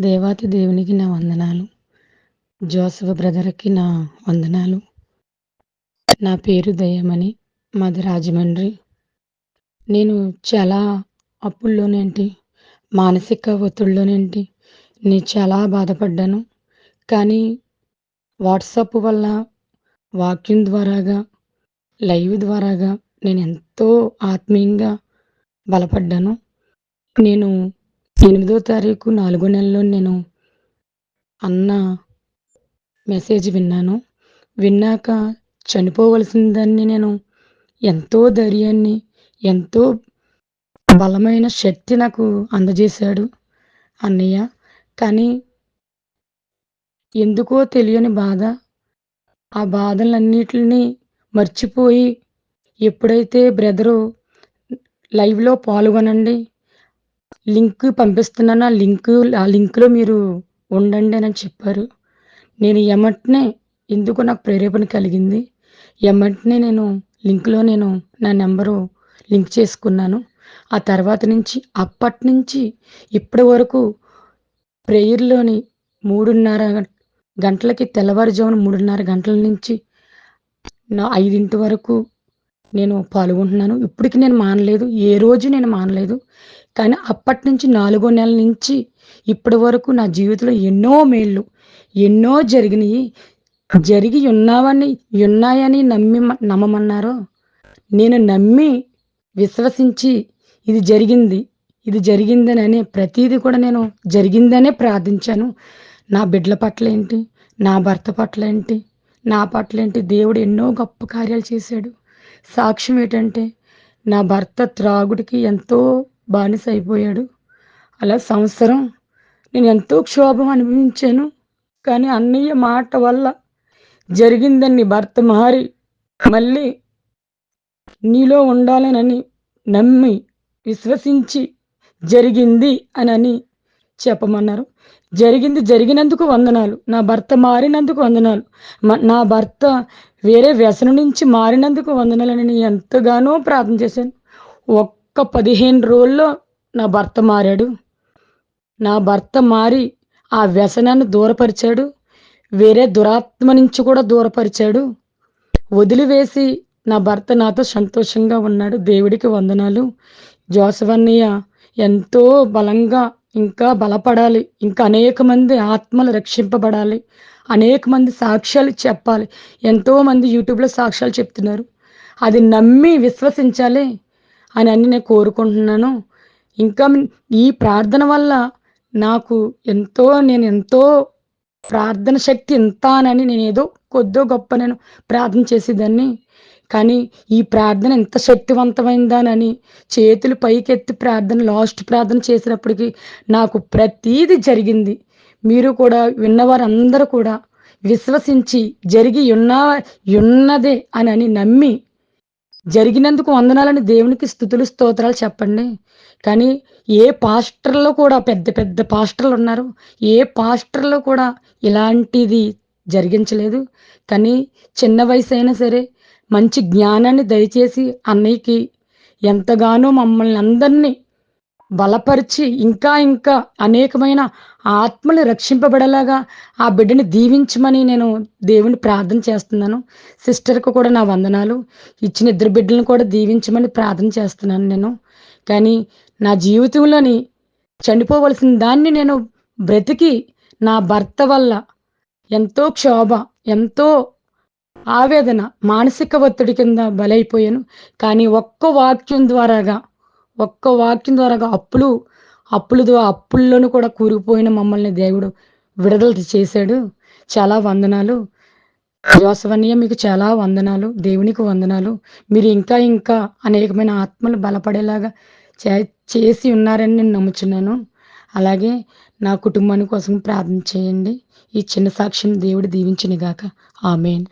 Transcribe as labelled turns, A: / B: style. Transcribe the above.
A: దేవాతి దేవునికి నా వందనాలు. జోసఫ్ బ్రదర్కి నా వందనాలు. నా పేరు దయ్యమని మాది రాజమండ్రి. నేను చాలా అప్పుల్లోనేంటి మానసిక ఒత్తిడిలోనేంటి నేను చాలా బాధపడ్డాను. కానీ వాట్సాప్ వల్ల వాక్యం ద్వారాగా లైవ్ ద్వారాగా నేను ఎంతో ఆత్మీయంగా బలపడ్డాను. నేను ఎనిమిదో తారీఖు నాలుగో నెలలో నేను అన్న మెసేజ్ విన్నాను. విన్నాక చనిపోవలసిందని నేను ఎంతో ధైర్యాన్ని ఎంతో బలమైన శక్తి నాకు అందజేశాడు అన్నయ్య. కానీ ఎందుకో తెలియని బాధ. ఆ బాధలన్నిటిని మర్చిపోయి ఎప్పుడైతే బ్రదరు లైవ్లో పాల్గొనండి లింక్ పంపిస్తున్నాను. ఆ లింక్ ఆ లింక్లో మీరు ఉండండి అని చెప్పారు. నేను ఎమ్మటనే ఎందుకు నాకు ప్రేరేపణ కలిగింది? ఎమ్మటనే నేను లింక్లో నేను నా నెంబరు లింక్ చేసుకున్నాను. ఆ తర్వాత నుంచి అప్పటి నుంచి ఇప్పటి వరకు ప్రేయర్లోని మూడున్నర గంటలకి తెల్లవారుజామున మూడున్నర గంటల నుంచి నా ఐదింటి వరకు నేను పాల్గొంటున్నాను. ఇప్పటికి నేను మానలేదు. ఏ రోజు నేను మానలేదు. కానీ అప్పటి నుంచి నాలుగో నెల నుంచి ఇప్పటి వరకు నా జీవితంలో ఎన్నో మేళ్ళు ఎన్నో జరిగినాయి. జరిగి ఉన్నావని ఉన్నాయని నమ్మి నమ్మమన్నారో? నేను నమ్మి విశ్వసించి ఇది జరిగింది ఇది జరిగిందని అనే ప్రతీది కూడా నేను జరిగిందనే ప్రార్థించాను. నా బిడ్డల పట్ల ఏంటి నా భర్త పట్ల ఏంటి నా పట్ల ఏంటి దేవుడు ఎన్నో గొప్ప కార్యాలు చేశాడు. సాక్ష్యం ఏంటంటే నా భర్త త్రాగుడికి ఎంతో బానిస అయిపోయాడు అలా సంవత్సరం నేను ఎంతో క్షోభం అనుభవించాను. కానీ అన్నయ్య మాట వల్ల జరిగిందని భర్త మారి మళ్ళీ నీలో ఉండాలనని నమ్మి విశ్వసించి జరిగింది అని అని చెప్పమన్నారు. జరిగింది జరిగినందుకు వందనాలు. నా భర్త మారినందుకు వందనాలు. నా భర్త వేరే వ్యసనం నుంచి మారినందుకు వందనాలని నేను ఎంతగానో ప్రార్థన చేశాను. ఒక్క పదిహేను రోజుల్లో నా భర్త మారాడు. నా భర్త మారి ఆ వ్యసనాన్ని దూరపరిచాడు. వేరే దురాత్మ నుంచి కూడా దూరపరిచాడు. వదిలివేసి నా భర్త నాతో సంతోషంగా ఉన్నాడు. దేవుడికి వందనాలు. జోసవన్నయ్య ఎంతో బలంగా ఇంకా బలపడాలి. ఇంకా అనేక మంది ఆత్మలు రక్షింపబడాలి. అనేక మంది సాక్ష్యాలు చెప్పాలి. ఎంతోమంది యూట్యూబ్లో సాక్ష్యాలు చెప్తున్నారు. అది నమ్మి విశ్వసించాలి. అని అని నేను కోరుకుంటున్నాను. ఇంకా ఈ ప్రార్థన వల్ల నాకు ఎంతో నేను ఎంతో ప్రార్థన శక్తి ఎంత అని నేను ఏదో కొద్దో గొప్ప నేను ప్రార్థన చేసేదాన్ని. కానీ ఈ ప్రార్థన ఎంత శక్తివంతమైందానని చేతులు పైకెత్తి ప్రార్థన లాస్ట్ ప్రార్థన చేసినప్పటికీ నాకు ప్రతీది జరిగింది. మీరు కూడా విన్నవారందరూ కూడా విశ్వసించి జరిగి ఉన్న ఉన్నదే అని అని నమ్మి జరిగినందుకు వందనాలని దేవునికి స్థుతులు స్తోత్రాలు చెప్పండి. కానీ ఏ పాస్టర్లో కూడా పెద్ద పెద్ద పాస్టర్లు ఉన్నారు. ఏ పాస్టర్లో కూడా ఇలాంటిది జరిగించలేదు. కానీ చిన్న వయసు అయినా సరే మంచి జ్ఞానాన్ని దయచేసి అన్నయ్యకి ఎంతగానో మమ్మల్ని అందరినీ బలపరిచి ఇంకా ఇంకా అనేకమైన ఆత్మలు రక్షింపబడేలాగా ఆ బిడ్డని దీవించమని నేను దేవుని ప్రార్థన చేస్తున్నాను. సిస్టర్కు కూడా నా వందనాలు. ఇచ్చిన ఇద్దరు బిడ్డలను కూడా దీవించమని ప్రార్థన చేస్తున్నాను నేను. కానీ నా జీవితంలోని చనిపోవలసిన దాన్ని నేను బ్రతికి నా భర్త వల్ల ఎంతో క్షోభ ఎంతో ఆవేదన మానసిక ఒత్తిడి కింద బలైపోయాను. కానీ ఒక్క వాక్యం ద్వారాగా ఒక్క వాక్యం ద్వారా అప్పులు అప్పులు అప్పుల్లోనూ కూడా కూరుకుపోయిన మమ్మల్ని దేవుడు విడుదల చేశాడు. చాలా వందనాలు. జోసవన్నయ్య మీకు చాలా వందనాలు. దేవునికి వందనాలు. మీరు ఇంకా ఇంకా అనేకమైన ఆత్మలు బలపడేలాగా చేసి ఉన్నారని నేను నమ్ముచున్నాను. అలాగే నా కుటుంబాని కోసం ప్రార్థన చేయండి. ఈ చిన్న సాక్ష్యం దేవుడు దీవించినగాక. ఆమెన్.